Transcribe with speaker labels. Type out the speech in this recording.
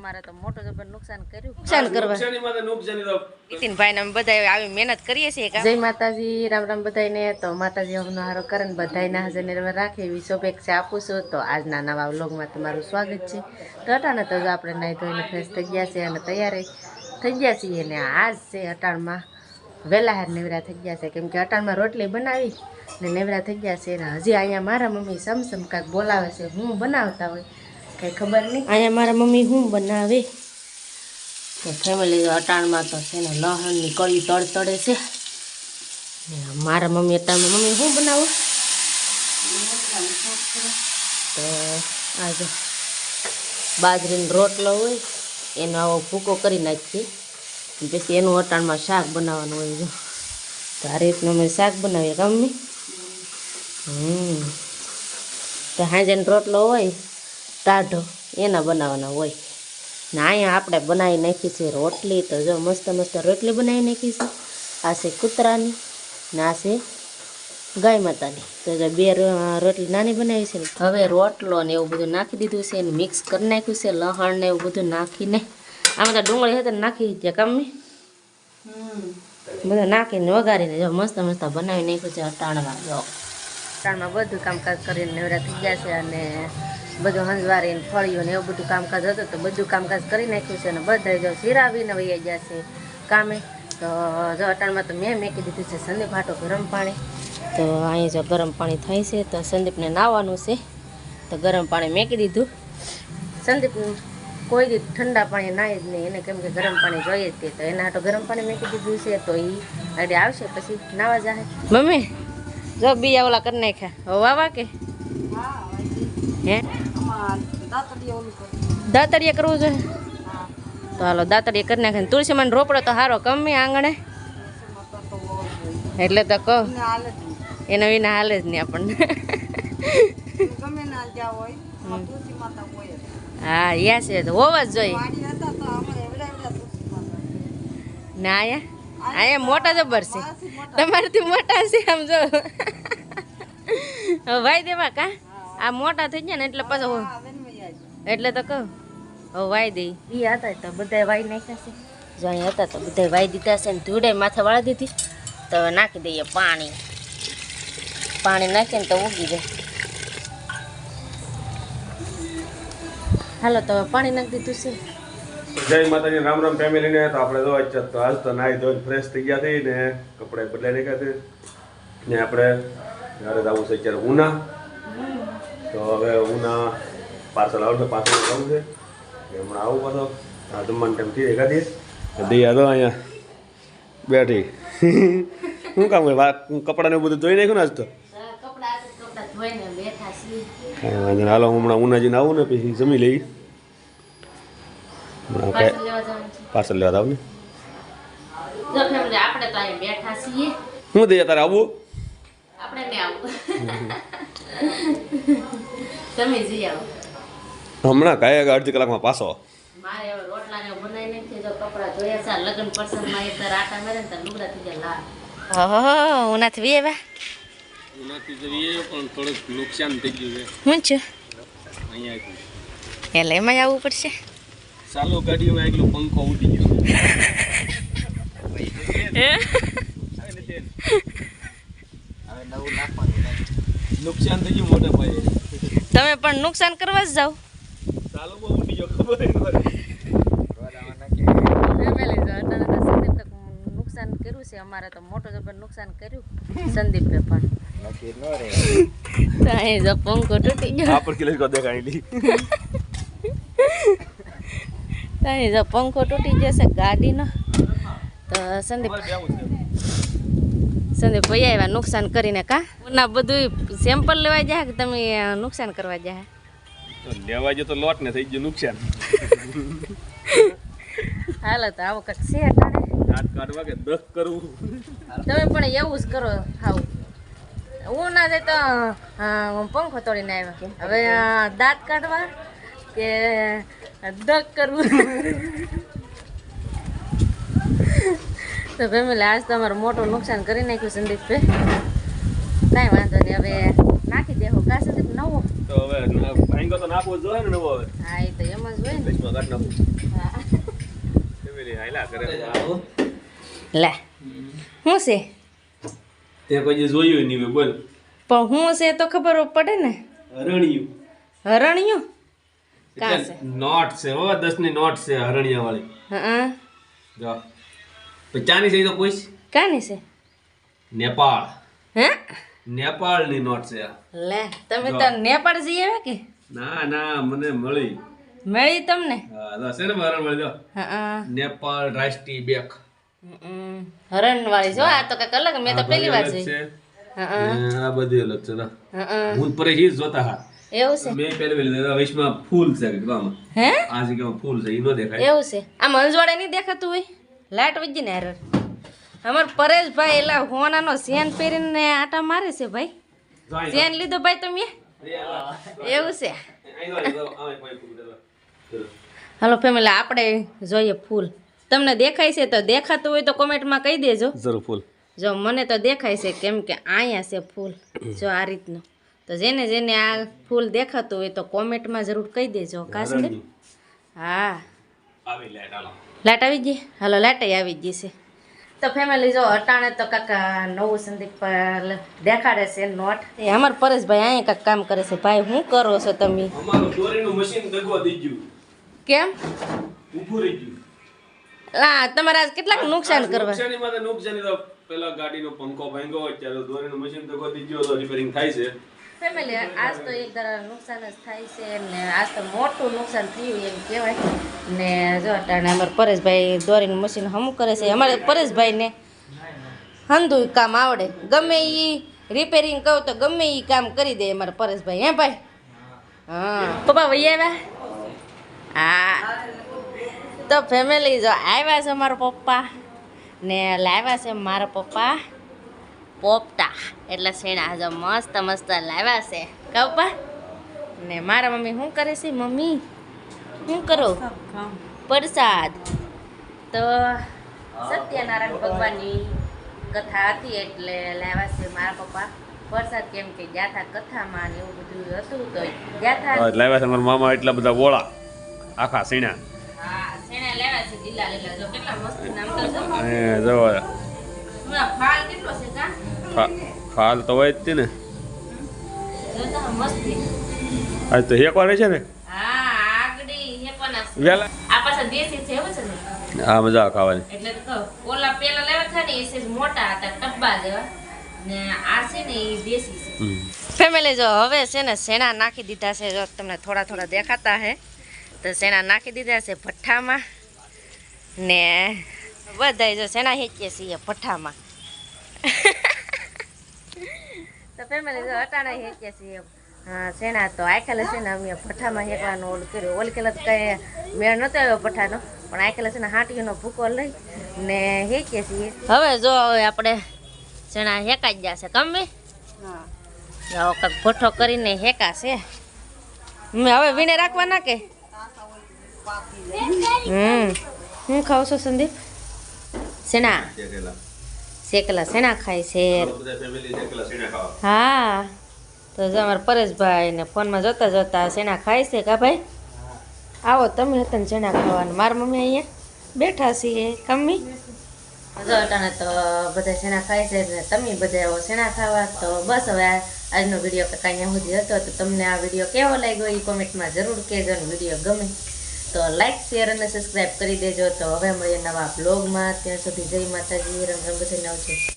Speaker 1: અમારે તો મોટો જબર નુકસાન કર્યું. નુકસાન કરવા. નીતિનભાઈ ને અમે બધા આવી મહેનત કરીએ છીએ જય માતાજી રામ રામ બધાને તો માતાજી અમનો હારો કરે ને બધાને હાજર નિર્ભર રાખે એવી શુભેચ્છા આપું છું. તો આજના નવા વ્લોગમાં તમારું સ્વાગત છે. તો અટાણે તો આપણે નાહી ધોઈને ફ્રેશ થઈ ગયા છે અને તૈયારી થઈ ગયા છીએ ને આજ છે અટાણમાં વહેલા હાર નેવરા થઈ ગયા છે. કેમ કે અટાણમાં રોટલી બનાવી ને નેવરા થઈ ગયા છે ને હજી અહીંયા મારા મમ્મી સમસમ કાંક બોલાવે છે. હું બનાવતા હોય કંઈ ખબર નહીં. અહીંયા મારા મમ્મી શું બનાવે? તો ફેમિલી અટાણમાં તો છે ને લહણની કળી તળ તળે છે. મારા મમ્મી અટાણમાં મમ્મી શું બનાવો? તો આજે બાજરીનો રોટલો હોય એનો આવો ભૂકો કરી નાખીએ. પછી એનું અટાણમાં શાક બનાવવાનું હોય જો. તો આ રીતનું અમે શાક બનાવીએ કે મમ્મી હમ. તો હાજેનો રોટલો હોય ટાઢો એના બનાવવાના હોય. ને અહીંયા આપણે બનાવી નાખી છે રોટલી. તો જો મસ્ત મસ્ત રોટલી બનાવી નાખી છે. આ છે કૂતરાની ને આ છે ગાય માતાની. તો જો બે રોટલી નાની બનાવી છે હવે રોટલો ને એવું બધું નાખી દીધું છે ને મિક્સ કરી નાખ્યું છે લહણ ને એવું બધું નાખીને. આમાં તો ડુંગળી હતી નાખી દીધી કમી બધું નાખીને વઘારીને જો મસ્ત મસ્ત બનાવી નાખ્યું છે અટાણમાં. જો. અટાણમાં બધું કામકાજ કરીને નવરા થઈ ગયા છે અને બધું હંજવારીને ફળિયું ને એવું બધું કામકાજ હતું તો બધું કામકાજ કરી નાખ્યું છે અને બધા જો સિરાવીને વૈયા ગયા છે કામે. તો જો અટાણમાં તો મેં મેકી દીધું છે સંદીપ હાટો ગરમ પાણી. તો અહીં જો ગરમ પાણી થાય છે તો સંદીપને નાહવાનું છે. તો ગરમ પાણી મેકી દીધું. સંદીપ કોઈ દી ઠંડા પાણી નાય જ નહીં. એને કેમ કે ગરમ પાણી જોઈએ જ તે. તો એના હાટો ગરમ પાણી મેકી દીધું છે તો એ આડે આવશે પછી નાવા જાય મમ્મી જો બીજા ઓલા કરી નાખ્યા. વાવા કે? હે? દાતડીએ કરવું જોઈએ તો હાલો, દાતરિયા કરી નાખે તુલસીમાં રોપડો તો સારો કમી આંગણે. એટલે તો કહો, એના વિના હાલે જ નહીં આપણને. હા, યા છે તો હોવા જ જોઈએ. ના આયા આયા મોટા જબર છે. તમારાથી મોટા છે આમ જો. હવે દેવા કા? આ મોટા થઈ ગયા ને એટલે પાછો. એટલે તો કહું હવે વાઈ દઈ. ઈ હતા તો બધા વાઈ નાખ્યા છે. જો અહીં હતા તો બધા વાઈ દીધા છે ને ધૂળે માથે વાળી દીધી. તો હવે નાખી દઈએ પાણી. પાણી નાખીને તો ઉગી જાય. હાલો તો હવે પાણી નાખી દીધું છે.
Speaker 2: જય માતાજી રામ રામ ફેમિલી ને. તો આપણે જો આજ તો આજ તો નાહી ધોઈને ફ્રેશ થઈ ગયા થઈ ને કપડાં બદલાઈ નાખ્યા છે. ને આપણે ઘરે જવું છે અત્યારે ઉના. તો હવે ઉના પાર્સલ આવશે પાર્સલ જવું છે. હમણાં આવું પાછો. આ જમવાનું ટાઈમ થઈ એકા દિવસ. દયા તો અહીંયા બેઠી. શું કામ વા- કપડાને બધું ધોઈ નાખ્યું ને આજ તો? કાંઈ વાંધો હાલો હું હમણાં ઉના જઈને આવું ને પછી જમી લઈ હમણાં પાર્સલ લેવા આવું ને?
Speaker 1: આપણે તો બેઠા છીએ.
Speaker 2: હું દઈએ તારે આવું?
Speaker 1: આપણે ને આવું. તમે જઈ આવો.
Speaker 2: હમણાં કાંઈ અડધી કલાકમાં પાછો.
Speaker 1: મારે હવે રોટલા ને બનાવી નથી જો કપડા ધોયા છે લગ્ન પ્રસંગમાં એક દર આટા મારે ને લુગડા થઈ જાય લાલ ઓહો ઉનાથી વેવા આવ્યા?
Speaker 3: ઉનાથી જઈએ પણ થોડુંક નુકસાન થઈ ગયું છે.
Speaker 1: હું છે?
Speaker 3: અહીંયા
Speaker 1: એટલે એમાં આવવું પડશે.
Speaker 3: ચાલુ ગાડીમાં એકલો પંખો ઉડી ગયો. હવે નવું નાખવાનું નુકસાન થઈ ગયું મોટા ભાઈ
Speaker 1: તમે પણ નુકસાન કરવા જ જાઓ. નુકસાન કર્યું છે. અમારે તો મોટો જબર નુકસાન કર્યું સંદીપે પણ. તો અહીં જો પંખો તૂટી ગયો.
Speaker 2: આ પર કિલો કો દેખાઈ લી.
Speaker 1: તો અહીં જો પંખો તૂટી જશે ગાડીનો. તો સંદીપ સંદીપ ભાઈ આવ્યા નુકસાન કરીને કા? ના બધું સેમ્પલ લેવા જાય કે તમે નુકસાન કરવા જાય?
Speaker 2: લેવા જો તો લોટ ને થઈ ગયું નુકસાન.
Speaker 1: હાલો તો આવો કંઈક છે
Speaker 2: દાંત કાઢવા કે દખ કરવું
Speaker 1: તમે પણ એવું જ કરો હાવ. હું ના જાય તો પંખો તોડીને આવ્યા. હવે દાંત કાઢવા કે દગ કરવું તો ફેમિલી આજ તો અમારું મોટું નુકસાન કરી નાખ્યું સંદીપભાઈ કાંઈ વાંધો નહીં હવે નાખી દેવો કા સંદીપ નવો?
Speaker 2: તો હવે ભાઈ તો નાખવો જ જોઈએ ને નવો હવે.
Speaker 1: હા એ તો એમ જ હોય ને.
Speaker 2: વચમાં કાઢ નાખું.
Speaker 1: હા.
Speaker 2: ફેમિલી હાયલા કરે.
Speaker 3: આવો
Speaker 1: લે શું છે?
Speaker 2: તે કોઈ જોયું નહીં મેં બોલ.
Speaker 1: પણ હું છે તો ખબર પડે ને?
Speaker 2: હરણિયું.
Speaker 1: હરણિયું? કાં
Speaker 2: છે? નોટ છે હો દસની નોટ છે હરણિયા વાળી
Speaker 1: હા.
Speaker 2: જો. ચાની છે તો પૂછ.
Speaker 1: કાની છે?
Speaker 2: નેપાળ.
Speaker 1: હે?
Speaker 2: નેપાળની નોટ છે
Speaker 1: લે તમે તો નેપાળ જઈ આવ્યા કે?
Speaker 2: ના ના મને મળી.
Speaker 1: મળી તમને?
Speaker 2: હા છે ને હરણ મળી જો
Speaker 1: હા
Speaker 2: નેપાળ રાષ્ટ્રીય બેક.
Speaker 1: હરણ વાળી જો આ તો કંઈક અલગ મેં તો પહેલી વાર જોઈ.
Speaker 2: છે. ને આ બધી અલગ છે જો.
Speaker 1: હું
Speaker 2: પરે જોતા હા.
Speaker 1: એવું છે?
Speaker 2: મેં પહેલી પહેલી વિશમાં ફૂલ છે કે
Speaker 1: હે?
Speaker 2: આ જગ્યામાં ફૂલ છે એ નો દેખાય.
Speaker 1: એવું છે? આ મંજવાડે નહીં દેખાતું હોય? લાઈટ વજી ને હર. અમાર પરેશભાઈ એલા હોનાનો સેન પહેરીને આટા મારે છે ભાઈ. સેન લીધો ભાઈ તમે? એવું છે. હાલો ફેમિલી આપણે જોઈએ ફૂલ. તમને દેખાય છે તો દેખાતું હોય તો કોમેન્ટમાં કહી દેજો.
Speaker 2: જરૂર ફૂલ.
Speaker 1: જો મને તો દેખાય છે કેમ કે અહીંયા છે ફૂલ. જો આ રીતનું. તો જેને જેને આ ફૂલ દેખાતું હોય તો કોમેન્ટમાં જરૂર કહી દેજો કાશ્મીર હા.
Speaker 2: આવી લાઈટ હાલો.
Speaker 1: આવી ગઈ? હાલો લાટ આવી ગઈ છે. તો ફેમિલી જો અટાણે તો કાકા નવું સંદીપ દેખાડે છે નોટ. એ અમાર પરેશભાઈ અહીંયા કાંક કામ કરે છે. ભાઈ શું કરો છો તમે?
Speaker 2: અમારું દોરીનું મશીન દગવા થઈ ગયું.
Speaker 1: કેમ?
Speaker 2: ઊભું રહી ગયું.
Speaker 1: લા તમારે આજ કેટલાક નુકસાન કરવા?
Speaker 2: નુકસાનીમાં તો નુકસાની તો પેલા ગાડીનો પંખો ભાંગ્યો અત્યારે દોરીનું મશીન દગવા થઈ ગયો તો રિપેરિંગ થાય છે.
Speaker 1: ફેમિલી આજ તો એક નુકસાન જ થાય છે ને આજ તો મોટું નુકસાન થયું એમ કહેવાય. ને જો અટાણે અમારે પરેશભાઈ દોરીનું મશીન હમું કરે છે. અમારે પરેશભાઈને હંધું કામ આવડે. ગમે એ રિપેરિંગ કહું તો ગમે એ કામ કરી દે અમારે પરેશભાઈ. હે ભાઈ? હા. પપ્પા ભાઈ આવ્યા? હા. તો ફેમિલી જો આવ્યા છે મારા પપ્પા ને લાવ્યા છે મારા પપ્પા પોપટા. એટલે શેણા જો મસ્ત મસ્ત લાવ્યા છે. કહું ને મારા મમ્મી શું કરે છે? મમ્મી શું કરો? પ્રસાદ. તો સત્યનારાયણ ભગવાનની કથા હતી એટલે લાવ્યા છે મારા પપ્પા. પ્રસાદ કેમ કે ગયા કથામાં ને એવું બધું હતું તો હતા
Speaker 2: લાવ્યા છે મારા મામા એટલા બધા બોળા આખા સીણા.
Speaker 1: હા શેણા લાવ્યા છે લીલા લીલા. જો કેટલા મસ્ત નામ તો જો
Speaker 2: એ જો
Speaker 1: ફાલ કેટલો છે કા?
Speaker 2: ફાલ તો હોય જ છે ને.
Speaker 1: જોતા મસ્તી
Speaker 2: આજ તો એક વાર છે ને.
Speaker 1: આ-
Speaker 2: વેલા
Speaker 1: આ પાછા દેશી છે એવું છે ને?
Speaker 2: હા મજા ખાવાની.
Speaker 1: એટલે તો ઓલા પેલા લેવા હતા ને એ મોટા હતા ટબ્બા જેવા ને આ છે ને એ દેશી છે. ફેમિલી જો હવે છે ને શેણા નાખી દીધા છે જો તમને થોડા થોડા દેખાતા હે. તો શેણા નાખી દીધા છે ભઠ્ઠામાં. ને બધાય જો શેણા હેચીએ છીએ ભઠ્ઠામાં. તો ફેમિલી જો અટાણા હેચીએ છીએ. હા શેણા તો આખેલા છે ને અમે ભઠ્ઠામાં હેકવાનો ઓલ કર્યું. ઓલ કેલા તો કઈ મેળ નતો આવ્યો ભઠ્ઠાનો પણ આખેલા છે ને હાટીઓનો ભૂકો લઈ ને હેકીએ છીએ. હવે જો હવે આપણે શેણા હેકાઈ જ જશે કમી
Speaker 4: હા.
Speaker 1: કંઈક ભઠ્ઠો કરીને હેકાશે મેં હવે વીણે રાખવાના કે? હમ. હું ખાવ છો સંદીપ? શેના? શેકલા. શેના ખાય છે? હા. તો જ અમારા પરેશભાઈ ને ફોનમાં જોતા જોતા શેના ખાય છે કા ભાઈ? આવો, તમે હતા ને શેના ખાવાનું? મારા મમ્મી અહીંયા બેઠા છીએ. કમ્મી? અટાણે તો બધા શેણા ખાય છે એટલે તમે બધા આવો શેના ખાવા? તો બસ હવે આજનો વીડિયો કંઈક અહીંયા સુધી હતો. તો તમને આ વીડિયો કેવો લાગ્યો એ કોમેન્ટમાં જરૂર કહેજો અને વીડિયો ગમે તો લાઈક શેર અને સબસ્ક્રાઈબ કરી દેજો. તો હવે મળીએ નવા બ્લોગમાં ત્યાં સુધી જય માતાજી. રંગ રંગ બધાને આવજો.